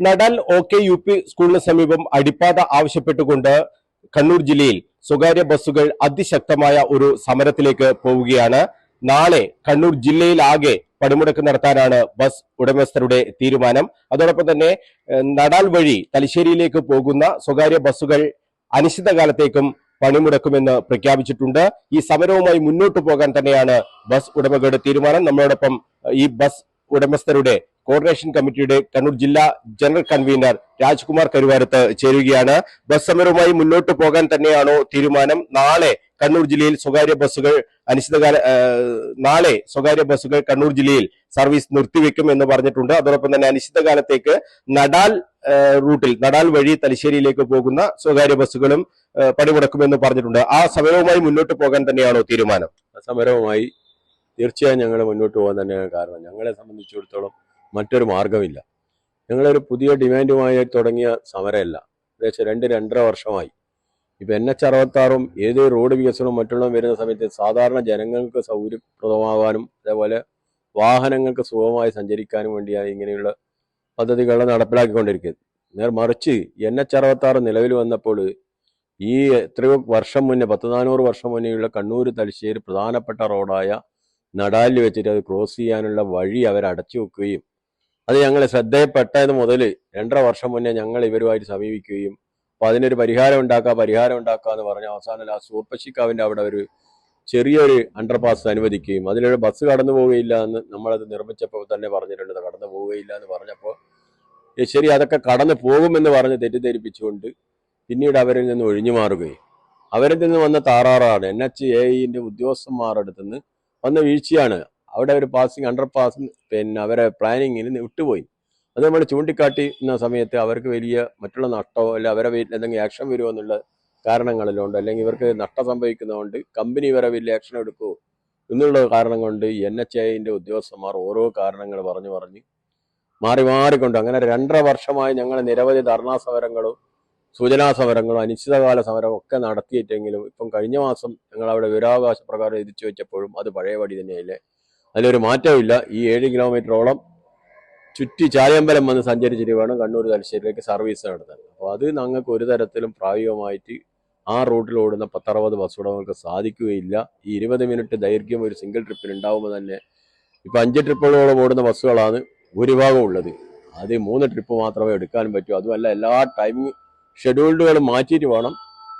നടൽ O K U P സ്കൂളിന് സമീപം അടിപ്പാത ആവശ്യപ്പെട്ടുകൊണ്ട് കണ്ണൂർ ജില്ലയിൽ സ്വകാര്യ ബസ്സുകൾ അതിശക്തമായ ഒരു സമരത്തിലേക്ക് പോവുകയാണ്. നാളെ കണ്ണൂർ ജില്ലയിലാകെ പണിമുടക്ക് നടത്താനാണ് ബസ് ഉടമസ്ഥരുടെ തീരുമാനം. അതോടൊപ്പം തന്നെ നടാൽ വഴി തലശ്ശേരിയിലേക്ക് പോകുന്ന സ്വകാര്യ ബസ്സുകൾ അനിശ്ചിതകാലത്തേക്കും പണിമുടക്കുമെന്ന് പ്രഖ്യാപിച്ചിട്ടുണ്ട്. ഈ സമരവുമായി മുന്നോട്ട് പോകാൻ തന്നെയാണ് ബസ് ഉടമകളുടെ തീരുമാനം. നമ്മളോടൊപ്പം ഈ ബസ് ഉടമസ്ഥരുടെ കോർഡിനേഷൻ കമ്മിറ്റിയുടെ കണ്ണൂർ ജില്ലാ ജനറൽ കൺവീനർ രാജ്കുമാർ കരുവാരത്ത് ചേരുകയാണ്. ബസ് സമരവുമായി മുന്നോട്ട് പോകാൻ തന്നെയാണോ തീരുമാനം? നാളെ കണ്ണൂർ ജില്ലയിൽ സ്വകാര്യ ബസ്സുകൾ അനിശ്ചിതകാല നാളെ സ്വകാര്യ ബസ്സുകൾ കണ്ണൂർ ജില്ലയിൽ സർവീസ് നിർത്തിവെക്കും എന്ന് പറഞ്ഞിട്ടുണ്ട്. അതോടൊപ്പം തന്നെ അനിശ്ചിതകാലത്തേക്ക് നടാൽ റൂട്ടിൽ നടാൽ വഴി തലശ്ശേരിയിലേക്ക് പോകുന്ന സ്വകാര്യ ബസ്സുകളും പണിമുടക്കുമെന്ന് പറഞ്ഞിട്ടുണ്ട്. ആ സമരവുമായി മുന്നോട്ട് പോകാൻ തന്നെയാണോ തീരുമാനം? സമരവുമായി തീർച്ചയായും ഞങ്ങൾ മുന്നോട്ട് പോകാൻ തന്നെയാണ് കാരണം. ഞങ്ങളെ സംബന്ധിച്ചിടത്തോളം മറ്റൊരു മാർഗമില്ല ഞങ്ങളൊരു പുതിയ ഡിമാൻഡുമായി തുടങ്ങിയ സമരമല്ല. ഏകദേശം രണ്ട് രണ്ടര വർഷമായി. ഇപ്പൊ എൻ എച്ച് അറുപത്താറും ഏത് റോഡ് വികസനവും മറ്റുള്ളതും വരുന്ന സമയത്ത് സാധാരണ ജനങ്ങൾക്ക് സൗകര്യപ്രദമാകാനും അതേപോലെ വാഹനങ്ങൾക്ക് സുഖമായി സഞ്ചരിക്കാനും വേണ്ടിയാണ് ഇങ്ങനെയുള്ള പദ്ധതികൾ നടപ്പിലാക്കിക്കൊണ്ടിരിക്കുന്നത്. നേർ മറിച്ച് എൻ എച്ച് അറുപത്താറ് നിലവിൽ വന്നപ്പോൾ ഈ എത്രയോ വർഷം മുന്നേ പത്ത് നാനൂറ് വർഷം മുന്നേയുള്ള കണ്ണൂർ തലശ്ശേരി പ്രധാനപ്പെട്ട റോഡായ നടാലിൽ വെച്ചിട്ട് അത് ക്രോസ് ചെയ്യാനുള്ള വഴി അവർ അടച്ചു വെക്കുകയും അത് ഞങ്ങൾ ശ്രദ്ധയിൽപ്പെട്ടത് മുതൽ രണ്ടര വർഷം മുന്നേ ഞങ്ങൾ ഇവരുമായിട്ട് സമീപിക്കുകയും അപ്പൊ അതിനൊരു പരിഹാരം ഉണ്ടാക്കുക പരിഹാരം ഉണ്ടാക്കുക എന്ന് പറഞ്ഞ അവസാനം ആ സൂർപ്പശിക്കാവിന്റെ അവിടെ ഒരു ചെറിയൊരു അണ്ടർപാസ് അനുവദിക്കുകയും അതിലൊരു ബസ് കടന്നു പോവുകയില്ല എന്ന് നമ്മളത് നിർമ്മിച്ചപ്പോൾ തന്നെ പറഞ്ഞിട്ടുണ്ട്. കടന്നു പോവുകയില്ല എന്ന് പറഞ്ഞപ്പോൾ ശരി അതൊക്കെ കടന്നു പോകുമെന്ന് പറഞ്ഞ് തെറ്റിദ്ധരിപ്പിച്ചുകൊണ്ട് പിന്നീട് അവരിൽ നിന്ന് ഒഴിഞ്ഞു മാറുകയും അവരിൽ നിന്ന് വന്ന താറാറാണ് എൻ എച്ച് എ ഇന്റെ ഉദ്യോഗസ്ഥന്മാരുടെ അടുത്തുനിന്ന് വന്ന വീഴ്ചയാണ് അവിടെ ഒരു പാസിങ് അണ്ടർ പാസ് പിന്നെ അവരെ പ്ലാനിങ്ങിന് വിട്ടുപോയി. അത് നമ്മൾ ചൂണ്ടിക്കാട്ടിക്കുന്ന സമയത്ത് അവർക്ക് വലിയ മറ്റുള്ള നഷ്ടമോ അല്ല അവരെ വീട്ടിൽ എന്തെങ്കിലും ആക്ഷൻ വരുമോ എന്നുള്ള കാരണങ്ങളിലുണ്ട്. അല്ലെങ്കിൽ ഇവർക്ക് നഷ്ടം സംഭവിക്കുന്നതുകൊണ്ട് കമ്പനി വരെ വലിയ ആക്ഷൻ എടുക്കുമോ എന്നുള്ള കാരണം കൊണ്ട് എൻ എച്ച് ഐന്റെ ഉദ്യോഗസ്ഥന്മാർ ഓരോ കാരണങ്ങൾ പറഞ്ഞു പറഞ്ഞ് മാറി മാറിക്കൊണ്ട് അങ്ങനെ രണ്ടര വർഷമായി ഞങ്ങൾ നിരവധി ധർണാ സമരങ്ങളും സൂചനാ സമരങ്ങളും അനിശ്ചിതകാല സമരവും ഒക്കെ നടത്തിയിട്ടെങ്കിലും ഇപ്പം കഴിഞ്ഞ മാസം ഞങ്ങൾ അവിടെ വിവരാവകാശ പ്രകാരം എതിച്ചു വെച്ചപ്പോഴും അത് പഴയപടി തന്നെയല്ലേ. അതിലൊരു മാറ്റമില്ല ഈ ഏഴ് കിലോമീറ്ററോളം ചുറ്റി ചായമ്പലം വന്ന് സഞ്ചരിച്ചിട്ട് വേണം കണ്ണൂർ തലശ്ശേരിയിലേക്ക് സർവീസ് നടത്താൻ. അപ്പോൾ അത് ഞങ്ങൾക്ക് ഒരു തരത്തിലും പ്രായോഗികമായിട്ട് ആ റൂട്ടിൽ ഓടുന്ന പത്തറുപത് ബസ് ഉടമകൾക്ക് സാധിക്കുകയില്ല. ഈ ഇരുപത് മിനിറ്റ് ദൈർഘ്യം ഒരു സിംഗിൾ ട്രിപ്പിൽ ഉണ്ടാവുമ്പോൾ തന്നെ ഇപ്പം അഞ്ച് ട്രിപ്പുകളോളം ഓടുന്ന ബസ്സുകളാണ് ഭൂരിഭാഗം ഉള്ളത്. അത് മൂന്ന് ട്രിപ്പ് മാത്രമേ എടുക്കാൻ പറ്റൂ. അതുമല്ല എല്ലാ ടൈമിംഗ് ഷെഡ്യൂൾഡുകൾ മാറ്റിയിട്ട് വേണം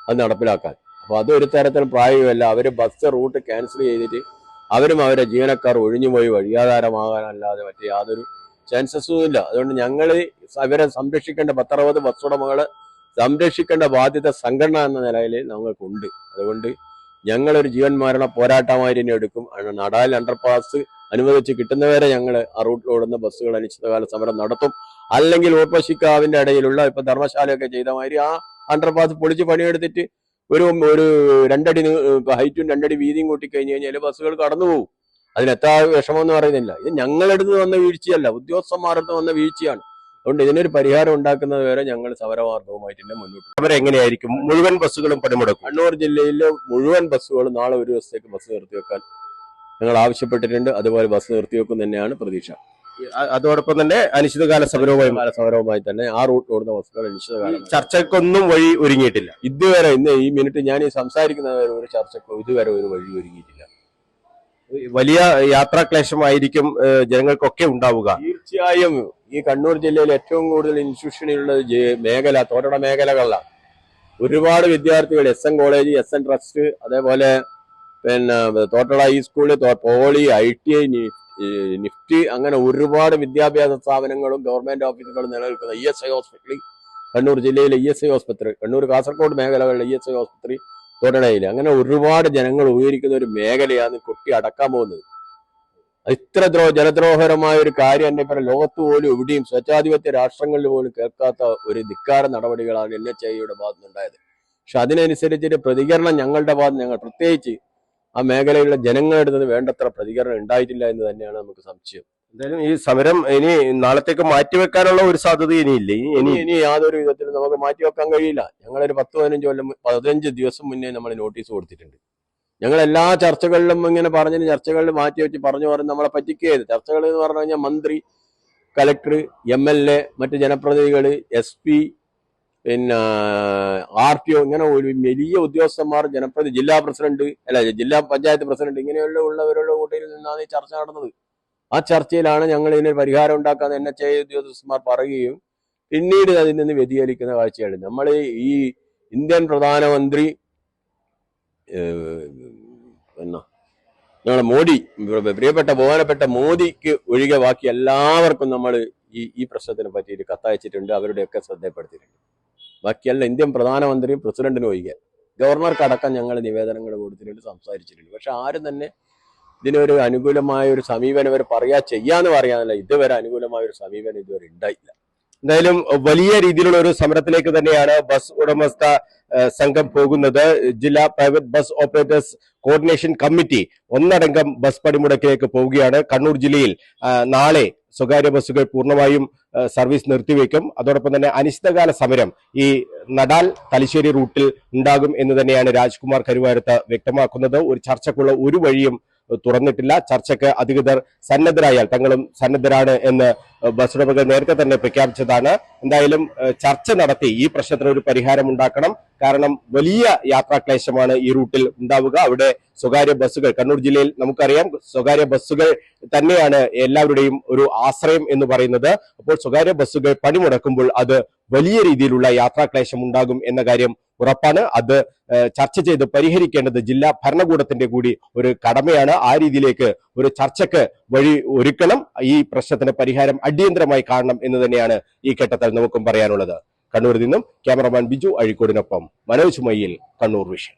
അത് നടപ്പിലാക്കാൻ. അപ്പോൾ അതൊരു തരത്തിലും പ്രായോഗികമല്ല. അവർ ബസ് റൂട്ട് ക്യാൻസൽ ചെയ്തിട്ട് അവരും അവരെ ജീവനക്കാർ ഒഴിഞ്ഞുപോയി വഴിയാധാരമാകാനല്ലാതെ മറ്റു യാതൊരു ചാൻസസും ഇല്ല. അതുകൊണ്ട് ഞങ്ങൾ അവരെ സംരക്ഷിക്കേണ്ട പത്തറുപത് ബസ് ഉടമകളെ സംരക്ഷിക്കേണ്ട ബാധ്യത സംഘടന എന്ന നിലയിൽ ഞങ്ങൾക്കുണ്ട്. അതുകൊണ്ട് ഞങ്ങളൊരു ജീവൻ മരണ പോരാട്ടമായി തന്നെ എടുക്കും നടാൽ അണ്ടർപാസ് അനുവദിച്ച് കിട്ടുന്നവരെ ഞങ്ങൾ ആ റൂട്ടിൽ ഓടുന്ന ബസ്സുകൾ അനിശ്ചിതകാല സമരം നടത്തും. അല്ലെങ്കിൽ ഓപ്പശിക്കാവിന്റെ ഇടയിലുള്ള ഇപ്പൊ ധർമ്മശാലയൊക്കെ ചെയ്ത മാതിരി ആ അണ്ടർപാസ് പൊളിച്ച് പണിയെടുത്തിട്ട് ഒരു ഒരു രണ്ടടി ഹൈറ്റും രണ്ടടി വീതിയും കൂട്ടി കഴിഞ്ഞ് കഴിഞ്ഞാൽ ബസ്സുകൾ കടന്നു പോകും. അതിനെത്ര വിഷമമെന്ന് പറയുന്നില്ല. ഇത് ഞങ്ങളെടുത്ത് വന്ന വീഴ്ചയല്ല. ഉദ്യോഗസ്ഥന്മാരടുത്ത് വന്ന വീഴ്ചയാണ്. അതുകൊണ്ട് ഇതിനൊരു പരിഹാരം ഉണ്ടാക്കുന്നത് വരെ ഞങ്ങൾ സമരമാർഗവുമായിട്ട് മുന്നോട്ട് അവരെങ്ങനെയായിരിക്കും? മുഴുവൻ ബസ്സുകളും പണിമുടക്കും. കണ്ണൂർ ജില്ലയിലെ മുഴുവൻ ബസ്സുകളും നാളെ ഒരു ദിവസത്തേക്ക് ബസ് നിർത്തിവെക്കാൻ ഞങ്ങൾ ആവശ്യപ്പെട്ടിട്ടുണ്ട്. അതുപോലെ ബസ് നിർത്തിവെക്കും തന്നെയാണ് പ്രതീക്ഷ. അതോടൊപ്പം തന്നെ അനിശ്ചിതകാല സമരവുമായി സമരവുമായി തന്നെ ആ റൂട്ട് ഓടുന്ന ബസ്സുകൾ അനിശ്ചിതകാലം ചർച്ചയ്ക്കൊന്നും വഴി ഒരുങ്ങിയിട്ടില്ല. ഇതുവരെ ഇന്ന് ഈ മിനിറ്റ് ഞാൻ ഈ സംസാരിക്കുന്ന വരെ ഒരു ചർച്ചക്കോ ഇതുവരെ ഒരു വഴി ഒരുങ്ങിയിട്ടില്ല. വലിയ യാത്രാക്ലേശമായിരിക്കും ജനങ്ങൾക്കൊക്കെ ഉണ്ടാവുക. തീർച്ചയായും ഈ കണ്ണൂർ ജില്ലയിൽ ഏറ്റവും കൂടുതൽ ഇൻസ്റ്റിറ്റ്യൂഷനിലുള്ള മേഖല തോട്ടട മേഖലകളിലാണ്. ഒരുപാട് വിദ്യാർത്ഥികൾ S N college S N trust അതേപോലെ പിന്നെ Thottada high school poly I T I NIFT അങ്ങനെ ഒരുപാട് വിദ്യാഭ്യാസ സ്ഥാപനങ്ങളും ഗവൺമെന്റ് ഓഫീസുകളും നിലനിൽക്കുന്ന ഇ എസ് ഐ ഹോസ്പിറ്റലിൽ കണ്ണൂർ ജില്ലയിലെ ഇ എസ് ഐ ആസ്പത്രി കണ്ണൂർ കാസർഗോഡ് മേഖലകളിലെ ഇ എസ് ഐ ആസ്പത്രി തൊടണയിൽ അങ്ങനെ ഒരുപാട് ജനങ്ങൾ ഉപകരിക്കുന്ന ഒരു മേഖലയാണ് കുട്ടി അടക്കാൻ പോകുന്നത്. ഇത്ര ദ്രോ ജനദ്രോഹകരമായ ഒരു കാര്യം എന്നെ ഇപ്പം ലോകത്ത് പോലും എവിടെയും സ്വച്ഛാധിപത്യ രാഷ്ട്രങ്ങളിൽ പോലും കേൾക്കാത്ത ഒരു ധിക്കാര നടപടികളാണ് എൻ എച്ച് ഐയുടെ ഭാഗത്തുനിന്നുണ്ടായത്. പക്ഷെ അതിനനുസരിച്ചിട്ട് പ്രതികരണം ഞങ്ങളുടെ ഭാഗത്ത് ഞങ്ങൾ പ്രത്യേകിച്ച് ആ മേഖലയിലുള്ള ജനങ്ങളുടെ നിന്ന് വേണ്ടത്ര പ്രതികരണം ഉണ്ടായിട്ടില്ല എന്ന് തന്നെയാണ് നമുക്ക് സംശയം. എന്തായാലും ഈ സമരം ഇനി നാളത്തേക്ക് മാറ്റിവെക്കാനുള്ള ഒരു സാധ്യത ഇനിയില്ല. ഇനി ഇനി യാതൊരു വിധത്തിലും നമുക്ക് മാറ്റിവെക്കാൻ കഴിയില്ല. ഞങ്ങളൊരു പത്ത് പതിനഞ്ച് കൊല്ലം പതിനഞ്ച് ദിവസം മുന്നേ നമ്മൾ നോട്ടീസ് കൊടുത്തിട്ടുണ്ട്. ഞങ്ങൾ എല്ലാ ചർച്ചകളിലും ഇങ്ങനെ പറഞ്ഞതിന് ചർച്ചകളിൽ മാറ്റി വെച്ച് പറഞ്ഞു പറഞ്ഞ് നമ്മളെ പറ്റിക്കുകയത് ചർച്ചകൾ എന്ന് പറഞ്ഞു കഴിഞ്ഞാൽ മന്ത്രി കലക്ടർ എം എൽ എ മറ്റ് ജനപ്രതിനിധികൾ എസ് പി പിന്നെ ആർ ടി ഒ ഇങ്ങനെ ഒരു വലിയ ഉദ്യോഗസ്ഥന്മാർ ജനപ്രതി ജില്ലാ പ്രസിഡന്റ് അല്ല ജില്ലാ പഞ്ചായത്ത് പ്രസിഡന്റ് ഇങ്ങനെയുള്ള ഉള്ളവരുടെ കൂട്ടയിൽ നിന്നാണ് ഈ ചർച്ച നടന്നത്. ആ ചർച്ചയിലാണ് ഞങ്ങൾ ഇതിന് പരിഹാരം ഉണ്ടാക്കാൻ എൻ എച്ച് ഐ ഉദ്യോഗസ്ഥന്മാർ പറയുകയും പിന്നീട് അതിൽ നിന്ന് വ്യതിചലിക്കുന്ന കാഴ്ചയാണ്. നമ്മൾ ഈ ഇന്ത്യൻ പ്രധാനമന്ത്രി എന്നാ ഞങ്ങളെ മോദി പ്രിയപ്പെട്ട ബഹുമാനപ്പെട്ട മോദിക്ക് ഒഴികെ ബാക്കി എല്ലാവർക്കും നമ്മൾ ഈ ഈ പ്രശ്നത്തിനെ പറ്റിയിട്ട് കത്തയച്ചിട്ടുണ്ട്. അവരുടെയൊക്കെ ശ്രദ്ധപ്പെടുത്തിയിട്ടുണ്ട് ബാക്കിയല്ല ഇന്ത്യൻ പ്രധാനമന്ത്രിയും പ്രസിഡന്റിനും ഒഴികെ. ഗവർണർക്കടക്കം ഞങ്ങൾ നിവേദനങ്ങൾ കൊടുത്തിട്ടുണ്ട് സംസാരിച്ചിട്ടുണ്ട്. പക്ഷെ ആരും തന്നെ ഇതിനൊരു അനുകൂലമായ ഒരു സമീപനം ഇവർ പറയാ ചെയ്യാന്ന് പറയാനല്ല. ഇതുവരെ അനുകൂലമായ ഒരു സമീപനം ഇതുവരെ ഉണ്ടായില്ല. എന്തായാലും വലിയ രീതിയിലുള്ള ഒരു സമരത്തിലേക്ക് തന്നെയാണ് ബസ് ഉടമസ്ഥ സംഘം പോകുന്നത്. ജില്ലാ private bus operators coordination committee ഒന്നടങ്കം ബസ് പണിമുടക്കിലേക്ക് പോവുകയാണ്. കണ്ണൂർ ജില്ലയിൽ നാളെ സ്വകാര്യ ബസ്സുകൾ പൂർണമായും സർവീസ് നിർത്തിവെക്കും. അതോടൊപ്പം തന്നെ അനിശ്ചിതകാല സമരം ഈ നടാൽ തലശ്ശേരി റൂട്ടിൽ ഉണ്ടാകും എന്ന് തന്നെയാണ് രാജ്കുമാർ കരുവാരത്ത് വ്യക്തമാക്കുന്നത്. ഒരു ചർച്ചക്കുള്ള ഒരു വഴിയും തുറന്നിട്ടില്ല. ചർച്ചയ്ക്ക് അധികൃതർ സന്നദ്ധരായാൽ തങ്ങളും സന്നദ്ധരാണ് എന്ന് ബസ് ഉടമകൾ നേരത്തെ തന്നെ പ്രഖ്യാപിച്ചതാണ്. എന്തായാലും ചർച്ച നടത്തി ഈ പ്രശ്നത്തിന് ഒരു പരിഹാരം ഉണ്ടാക്കണം. കാരണം വലിയ യാത്രാക്ലേശമാണ് ഈ റൂട്ടിൽ ഉണ്ടാവുക. അവിടെ സ്വകാര്യ ബസ്സുകൾ കണ്ണൂർ ജില്ലയിൽ നമുക്കറിയാം സ്വകാര്യ ബസ്സുകൾ തന്നെയാണ് എല്ലാവരുടെയും ഒരു ആശ്രയം എന്ന് പറയുന്നത്. അപ്പോൾ സ്വകാര്യ ബസ്സുകൾ പണിമുടക്കുമ്പോൾ അത് വലിയ രീതിയിലുള്ള യാത്രാക്ലേശം ഉണ്ടാകും എന്ന കാര്യം ഉറപ്പാണ്. അത് ചർച്ച ചെയ്ത് പരിഹരിക്കേണ്ടത് ജില്ലാ ഭരണകൂടത്തിന്റെ കൂടി ഒരു കടമയാണ്. ആ രീതിയിലേക്ക് ഒരു ചർച്ചക്ക് വഴി ഒരുക്കണം. ഈ പ്രശ്നത്തിന് പരിഹാരം അടിയന്തരമായി കാണണം എന്ന് തന്നെയാണ് ഈ ഘട്ടത്തിൽ നമുക്കും പറയാനുള്ളത്. കണ്ണൂരിൽ നിന്നും ക്യാമറമാൻ ബിജു അഴിക്കോടിനൊപ്പം മനോജ് മയ്യിൽ കണ്ണൂർ വിഷൻ.